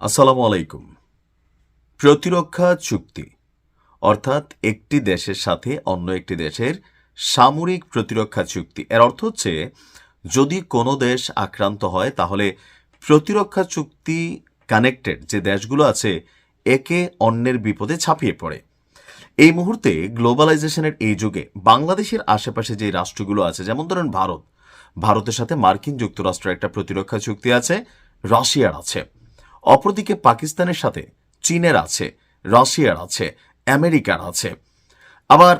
আসসালামু আলাইকুম। প্রতিরক্ষা চুক্তি, অর্থাৎ একটি দেশের সাথে অন্য একটি দেশের সামরিক প্রতিরক্ষা চুক্তি। এর অর্থ হচ্ছে, যদি কোনো দেশ আক্রান্ত হয়, তাহলে প্রতিরক্ষা চুক্তি কানেক্টেড যে দেশগুলো আছে, একে অন্যের বিপদে ছাপিয়ে পড়ে। এই মুহূর্তে গ্লোবালাইজেশনের এই যুগে বাংলাদেশের আশেপাশে যে রাষ্ট্রগুলো আছে, যেমন ধরেন ভারত, ভারতের সাথে মার্কিন যুক্তরাষ্ট্রের একটা প্রতিরক্ষা চুক্তি আছে, রাশিয়ার আছে। অপরদিকে পাকিস্তানের সাথে চীনের আছে, রাশিয়ার আছে, আমেরিকার আছে। আবার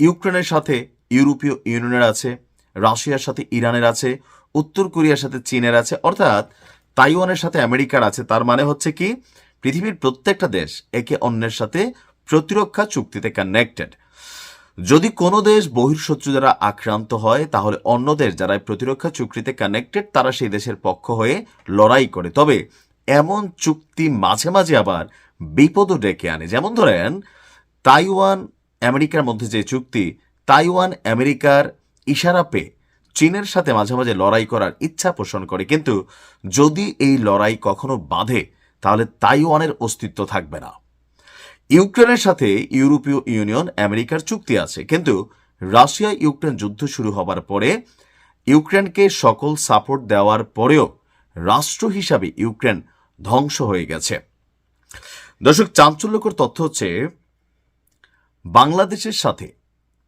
ইউক্রেনের সাথে ইউরোপীয় ইউনিয়নের আছে, রাশিয়ার সাথে ইরানের আছে, উত্তর কোরিয়ার সাথে চীনের আছে, অর্থাৎ তাইওয়ানের সাথে আমেরিকার আছে। তার মানে হচ্ছে কি, পৃথিবীর প্রত্যেকটা দেশ একে অন্যের সাথে প্রতিরক্ষা চুক্তিতে কানেক্টেড যদি কোনো দেশ বহির্শত্রু দ্বারা আক্রান্ত হয়, তাহলে অন্য দেশ যারা প্রতিরক্ষা চুক্তিতে কানেক্টেড তারা সেই দেশের পক্ষ হয়ে লড়াই করে। তবে এমন চুক্তি মাঝে মাঝে আবার বিপদও ডেকে আনে। যেমন ধরেন, তাইওয়ান আমেরিকার মধ্যে যে চুক্তি, তাইওয়ান আমেরিকার ইশারা পেয়ে চীনের সাথে মাঝে মাঝে লড়াই করার ইচ্ছা পোষণ করে। কিন্তু যদি এই লড়াই কখনো বাঁধে, তাহলে তাইওয়ানের অস্তিত্ব থাকবে না। ইউক্রেনের সাথে ইউরোপীয় ইউনিয়ন আমেরিকার চুক্তি আছে, কিন্তু রাশিয়া ইউক্রেন যুদ্ধ শুরু হবার পরে ইউক্রেনকে সকল সাপোর্ট দেওয়ার পরেও রাষ্ট্র হিসাবে ইউক্রেন ধ্বংস হয়ে গেছে। দর্শক, চাঞ্চল্যকর তথ্য হচ্ছে, বাংলাদেশের সাথে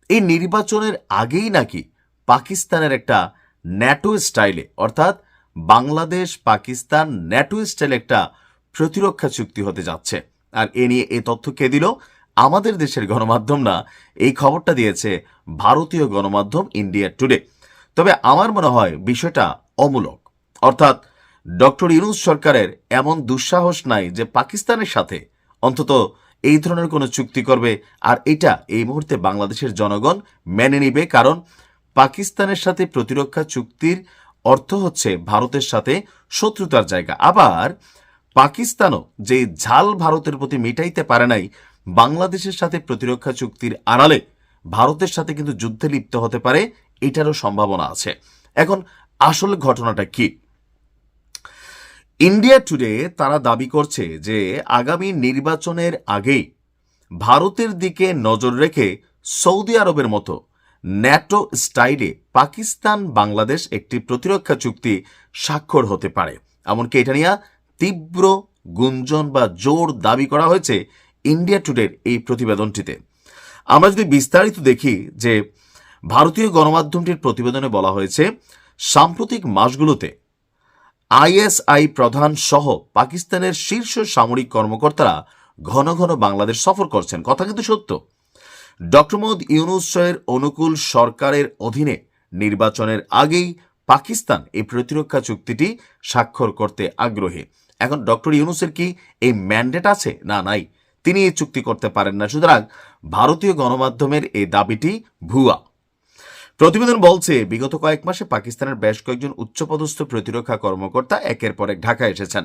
এই নির্বাচনের আগেই নাকি পাকিস্তানের একটা ন্যাটো স্টাইলে, অর্থাৎ বাংলাদেশ পাকিস্তান ন্যাটো স্টাইলে একটা প্রতিরক্ষা চুক্তি হতে যাচ্ছে। আর এ নিয়ে এই তথ্য কে দিল? আমাদের দেশের গণমাধ্যম না। এই খবরটা দিয়েছে ভারতীয় গণমাধ্যম ইন্ডিয়া টুডে। তবে আমার মনে হয় বিষয়টা অমূলক। অর্থাৎ ডক্টর ইউনুস সরকারের এমন দুঃসাহস নাই যে পাকিস্তানের সাথে অন্তত এই ধরনের কোনো চুক্তি করবে, আর এটা এই মুহূর্তে বাংলাদেশের জনগণ মেনে নিবে, কারণ পাকিস্তানের সাথে প্রতিরক্ষা চুক্তির অর্থ হচ্ছে ভারতের সাথে শত্রুতার জায়গা। আবার পাকিস্তানও যে ঝাল ভারতের প্রতি মিটাইতে পারে নাই, বাংলাদেশের সাথে প্রতিরক্ষা চুক্তির আড়ালে ভারতের সাথে কিন্তু যুদ্ধে লিপ্ত হতে পারে, এটারও সম্ভাবনা আছে। এখন আসল ঘটনাটা কি? ইন্ডিয়া টুডে তারা দাবি করছে যে আগামী নির্বাচনের আগেই ভারতের দিকে নজর রেখে সৌদি আরবের মতো ন্যাটো স্টাইলে পাকিস্তান বাংলাদেশ একটি প্রতিরক্ষা চুক্তি স্বাক্ষর হতে পারে। এমনকি এটা নিয়ে তীব্র গুঞ্জন বা জোর দাবি করা হয়েছে ইন্ডিয়া টুডের এই প্রতিবেদনটিতে। আমরা যদি বিস্তারিত দেখি যে ভারতীয় গণমাধ্যমটির প্রতিবেদনে বলা হয়েছে, সাম্প্রতিক মাসগুলোতে আইএসআই প্রধান সহ পাকিস্তানের শীর্ষ সামরিক কর্মকর্তারা ঘন ঘন বাংলাদেশ সফর করছেন। কথা কিন্তু সত্য। ডক্টর মোহাম্মদ ইউনুসের অনুকূল সরকারের অধীনে নির্বাচনের আগেই পাকিস্তান এই প্রতিরক্ষা চুক্তিটি স্বাক্ষর করতে আগ্রহী। এখন ডক্টর ইউনুসের কি এই ম্যান্ডেট আছে? না, নাই। তিনি এই চুক্তি করতে পারেন না। সুতরাং ভারতীয় গণমাধ্যমের এই দাবিটি ভুয়া। প্রতিবেদন বলছে, বিগত কয়েক মাসে পাকিস্তানের বেশ কয়েকজন উচ্চপদস্থ প্রতিরক্ষা কর্মকর্তা একের পর এক ঢাকায় এসেছেন।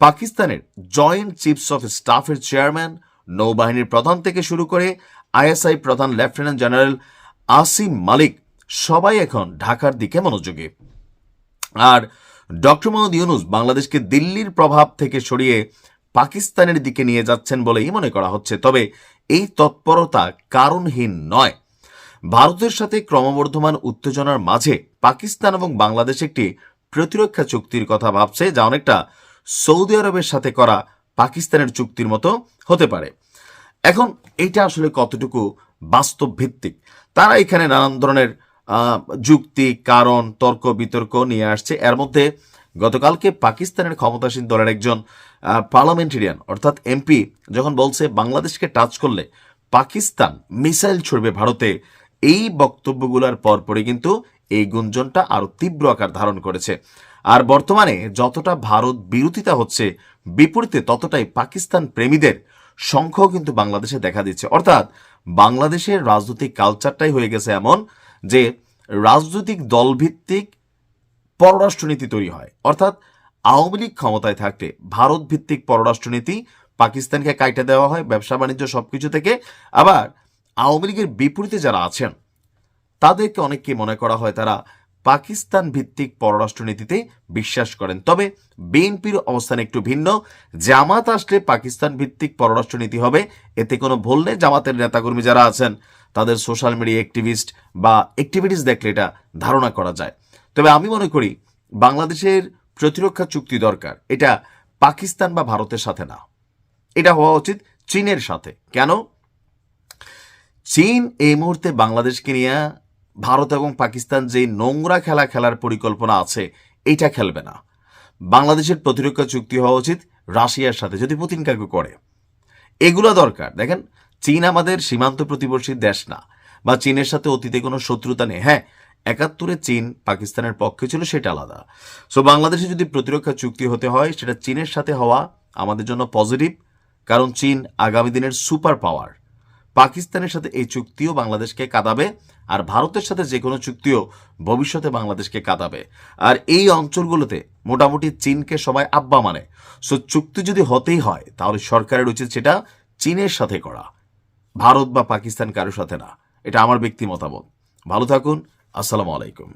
পাকিস্তানের জয়েন্ট চিফস অফ স্টাফের চেয়ারম্যান নৌবাহিনীর প্রধান থেকে শুরু করে আইএসআই প্রধান লেফটেন্যান্ট জেনারেল আসিম মালিক সবাই এখন ঢাকার দিকে মনোযোগী। আর ডক্টর মোহাম্মদ ইউনুস বাংলাদেশকে দিল্লির প্রভাব থেকে সরিয়ে পাকিস্তানের দিকে নিয়ে যাচ্ছেন বলেই মনে করা হচ্ছে। তবে এই তৎপরতা কারণহীন নয়। ভারতের সাথে ক্রমবর্ধমান উত্তেজনার মাঝে পাকিস্তান এবং বাংলাদেশ একটি প্রতিরক্ষা চুক্তির কথা ভাবছে, যা অনেকটা সৌদি আরবের সাথে করা পাকিস্তানের চুক্তির মতো হতে পারে। এখন এটা আসলে কতটুকু বাস্তব ভিত্তিক তারা এখানে নানান ধরনের যুক্তি, কারণ, তর্ক, বিতর্ক নিয়ে আসছে। এর মধ্যে গতকালকে পাকিস্তানের ক্ষমতাসীন দলের একজন পার্লামেন্টেরিয়ান, অর্থাৎ এমপি, যখন বলছে, বাংলাদেশকে টাচ করলে পাকিস্তান মিসাইল ছুড়বে ভারতে। এই বক্তব্যগুলোর পরপরই কিন্তু এই গুঞ্জনটা আরও তীব্র আকার ধারণ করেছে। আর বর্তমানে যতটা ভারত বিরোধিতা হচ্ছে, বিপরীতে ততটাই পাকিস্তান প্রেমীদের সংখ্যাও কিন্তু বাংলাদেশে দেখা দিচ্ছে। অর্থাৎ বাংলাদেশের রাজনৈতিক কালচারটাই হয়ে গেছে এমন যে রাজনৈতিক দলভিত্তিক পররাষ্ট্রনীতি তৈরি হয়। অর্থাৎ আওয়ামী লীগ ক্ষমতায় থাকতে ভারত ভিত্তিক পররাষ্ট্রনীতি পাকিস্তানকে কাইটে দেওয়া হয় ব্যবসা বাণিজ্য সবকিছু থেকে। আবার আওয়ামী লীগের বিপরীতে যারা আছেন, তাদেরকে অনেককে মনে করা হয় তারা পাকিস্তান ভিত্তিক পররাষ্ট্রনীতিতে বিশ্বাস করেন। তবে বিএনপির অবস্থান একটু ভিন্ন। জামাত আসলে পাকিস্তান ভিত্তিক পররাষ্ট্রনীতি হবে, এতে কোনো ভুল নেই। জামাতের নেতাকর্মী যারা আছেন, তাদের সোশ্যাল মিডিয়া অ্যাক্টিভিস্ট বা অ্যাক্টিভিটিস দেখলে এটা ধারণা করা যায়। তবে আমি মনে করি, বাংলাদেশের প্রতিরক্ষা চুক্তি দরকার। এটা পাকিস্তান বা ভারতের সাথে না। এটা হওয়া উচিত চীনের সাথে। কেন? চীন এই মুহূর্তে বাংলাদেশকে নিয়ে ভারত এবং পাকিস্তান যে নোংরা খেলা খেলার পরিকল্পনা আছে এইটা খেলবে না। বাংলাদেশের প্রতিরক্ষা চুক্তি হওয়া উচিত রাশিয়ার সাথে, যদি পুতিন কাকু করে। এগুলো দরকার। দেখেন, চীন আমাদের সীমান্ত প্রতিবেশী দেশ না, বা চীনের সাথে অতীতে কোনো শত্রুতা নেই। হ্যাঁ একাত্তরে চীন পাকিস্তানের পক্ষে ছিল, সেটা আলাদা। সো বাংলাদেশে যদি প্রতিরক্ষা চুক্তি হতে হয়, সেটা চীনের সাথে হওয়া আমাদের জন্য পজিটিভ কারণ চীন আগামী দিনের সুপার পাওয়ার পাকিস্তানের সাথে এই চুক্তিও বাংলাদেশকে কাঁদাবে আর ভারতের সাথে যে কোনো চুক্তিও ভবিষ্যতে বাংলাদেশকে কাঁদাবে। আর এই অঞ্চলগুলোতে মোটামুটি চীনকে সবাই আব্বা মানে। সো চুক্তি যদি হতেই হয়, তাহলে সরকারের উচিত সেটা চীনের সাথে করা। ভারত বা পাকিস্তান কারোর সাথে না। এটা আমার ব্যক্তি মতামত। ভালো থাকুন। আসসালামু আলাইকুম।